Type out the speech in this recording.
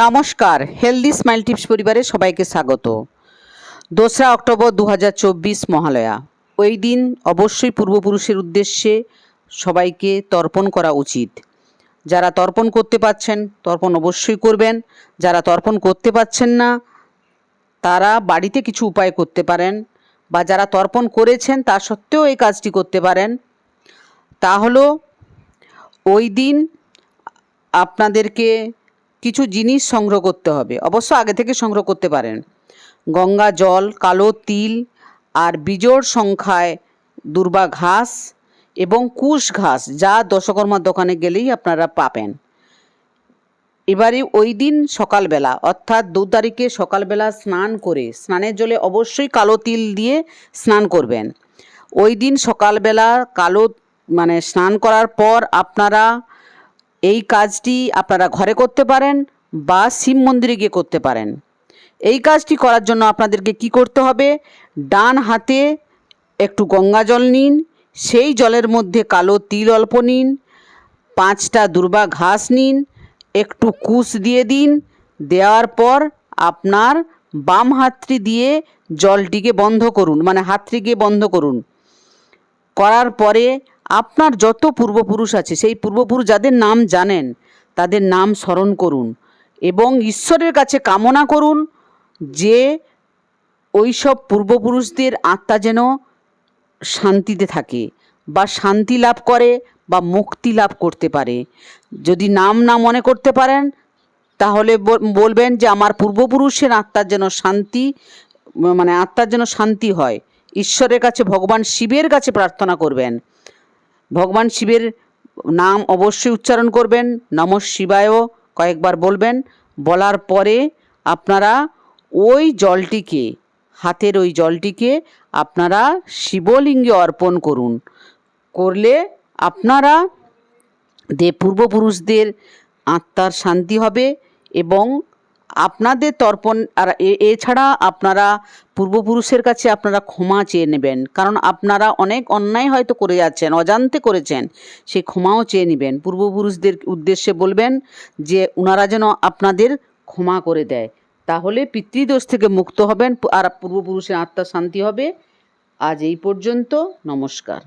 নমস্কার healthy smile tips পরিবারে সবাইকে স্বাগত। দোসরা অক্টোবর দু হাজার চব্বিশ মহালয়া। ওই দিন অবশ্যই পূর্বপুরুষের উদ্দেশ্যে সবাইকে তর্পণ করা উচিত। যারা তর্পণ করতে পারছেন, তর্পণ অবশ্যই করবেন। যারা তর্পণ করতে পারছেন না, তারা বাড়িতে কিছু উপায় করতে পারেন বা যারা তর্পণ করেছেন, তা সত্ত্বেও এই কাজটি করতে পারেন। তা হলো, ওই দিন আপনাদেরকে কিছু জিনিস সংগ্রহ করতে হবে। অবশ্য আগে থেকে সংগ্রহ করতে পারেন। গঙ্গা, জল, কালো তিল আর বিজোড় সংখ্যায় দুর্বা ঘাস এবং কুশ ঘাস যা দশকর্মার দোকানে গেলেই আপনারা পাবেন। এবারে ওই দিন সকালবেলা, অর্থাৎ দু তারিখে সকালবেলা স্নান করে, স্নানের জলে অবশ্যই কালো তিল দিয়ে স্নান করবেন। ওই দিন সকালবেলা কালো মানে স্নান করার পর আপনারা এই কাজটি আপনারা ঘরে করতে পারেন বা শিব মন্দিরে গিয়ে করতে পারেন। এই কাজটি করার জন্য আপনাদেরকে কি করতে হবে? ডান হাতে একটু গঙ্গা জল নিন, সেই জলের মধ্যে কালো তিল অল্প নিন, পাঁচটা দুর্বা ঘাস নিন, একটু কুশ দিয়ে দিন, দেওয়ার পর আপনার বাম হাতটি দিয়ে জলটিকে বন্ধ করুন মানে হাতটিকে বন্ধ করুন। করার পরে আপনার যত পূর্বপুরুষ আছে, সেই পূর্বপুরুষ যাদের নাম জানেন, তাদের নাম স্মরণ করুন এবং ঈশ্বরের কাছে কামনা করুন যে ওই সব পূর্বপুরুষদের আত্মা যেন শান্তিতে থাকে বা শান্তি লাভ করে বা মুক্তি লাভ করতে পারে। যদি নাম না মনে করতে পারেন, তাহলে বলবেন যে আমার পূর্বপুরুষের আত্মার যেন শান্তি মানে আত্মার যেন শান্তি হয়। ঈশ্বরের কাছে, ভগবান শিবের কাছে প্রার্থনা করবেন। ভগবান শিবের নাম অবশ্যই উচ্চারণ করবেন। নম শিবায়ও কয়েকবার বলবেন। বলার পরে আপনারা ওই জলটিকে, হাতের ওই জলটিকে আপনারা শিবলিঙ্গে অর্পণ করুন। করলে আপনারা দে পূর্বপুরুষদের আত্মার শান্তি হবে এবং আপনাদের তর্পণ, আর এছাড়া আপনারা পূর্বপুরুষের কাছে আপনারা ক্ষমা চেয়ে নেবেন। কারণ আপনারা অনেক অন্যায় হয়তো করে যাচ্ছেন, অজান্তে করেছেন সেই ক্ষমাও চেয়ে নেবেন। পূর্বপুরুষদের উদ্দেশ্যে বলবেন যে ওনারা যেন আপনাদের ক্ষমা করে দেয়। তাহলে পিতৃদোষ থেকে মুক্ত হবেন, আর পূর্বপুরুষের আত্মার শান্তি হবে। আজ এই পর্যন্ত, নমস্কার।